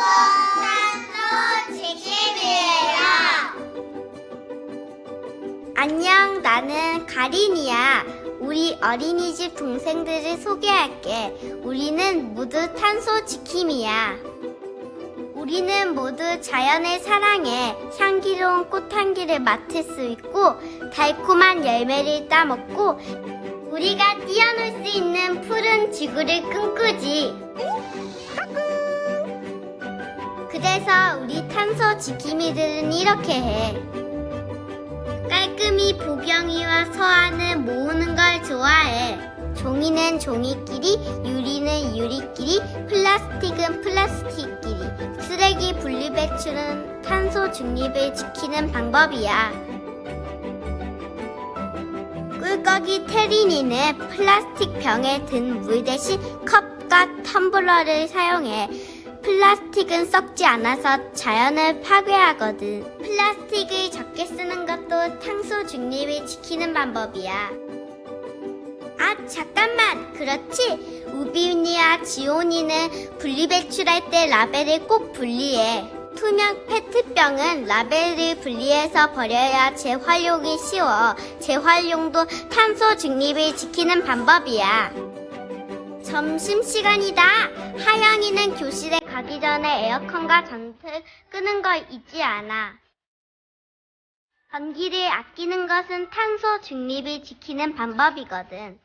탄소 지킴이에요. 안녕, 나는 가린이야. 우리 어린이집 동생들을 소개할게. 우리는 모두 탄소 지킴이야. 우리는 모두 자연을 사랑해. 향기로운 꽃 향기를 맡을 수 있고, 달콤한 열매를 따먹고, 우리가 뛰어놀 수 있는 푸른 지구를 꿈꾸지. 그래서 우리 탄소 지킴이들은 이렇게 해. 깔끔히 보경이와 서한을 모으는 걸 좋아해. 종이는 종이끼리, 유리는 유리끼리, 플라스틱은 플라스틱끼리. 쓰레기 분리배출은 탄소 중립을 지키는 방법이야. 꿀꺽이 테리니는 플라스틱 병에 든 물 대신 컵과 텀블러를 사용해. 플라스틱은 썩지 않아서 자연을 파괴하거든. 플라스틱을 적게 쓰는 것도 탄소 중립을 지키는 방법이야. 아, 잠깐만. 그렇지. 우비니와 지온이는 분리배출할 때 라벨을 꼭 분리해. 투명 페트병은 라벨을 분리해서 버려야 재활용이 쉬워. 재활용도 탄소 중립을 지키는 방법이야. 점심시간이다. 하영이는 교실에 가기 전에 에어컨과 전등을 끄는 걸 잊지 않아. 전기를 아끼는 것은 탄소 중립을 지키는 방법이거든.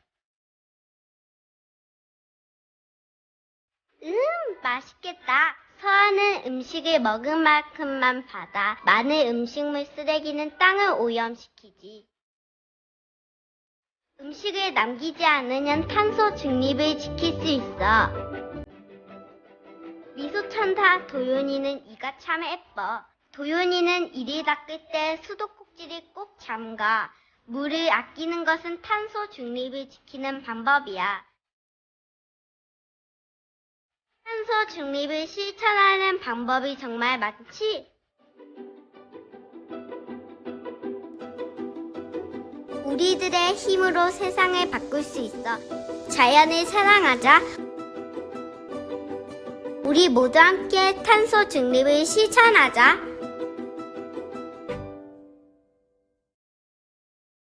음, 맛있겠다. 서아는 음식을 먹은 만큼만 받아. 많은 음식물 쓰레기는 땅을 오염시키지. 음식을 남기지 않으면 탄소 중립을 지킬 수 있어. 미소천사 도윤이는 이가 참 예뻐. 도윤이는 이를 닦을 때 수도꼭지를 꼭 잠가. 물을 아끼는 것은 탄소 중립을 지키는 방법이야. 탄소 중립을 실천하는 방법이 정말 많지? 우리들의 힘으로 세상을 바꿀 수 있어. 자연을 사랑하자. 우리 모두 함께 탄소 중립을 실천하자.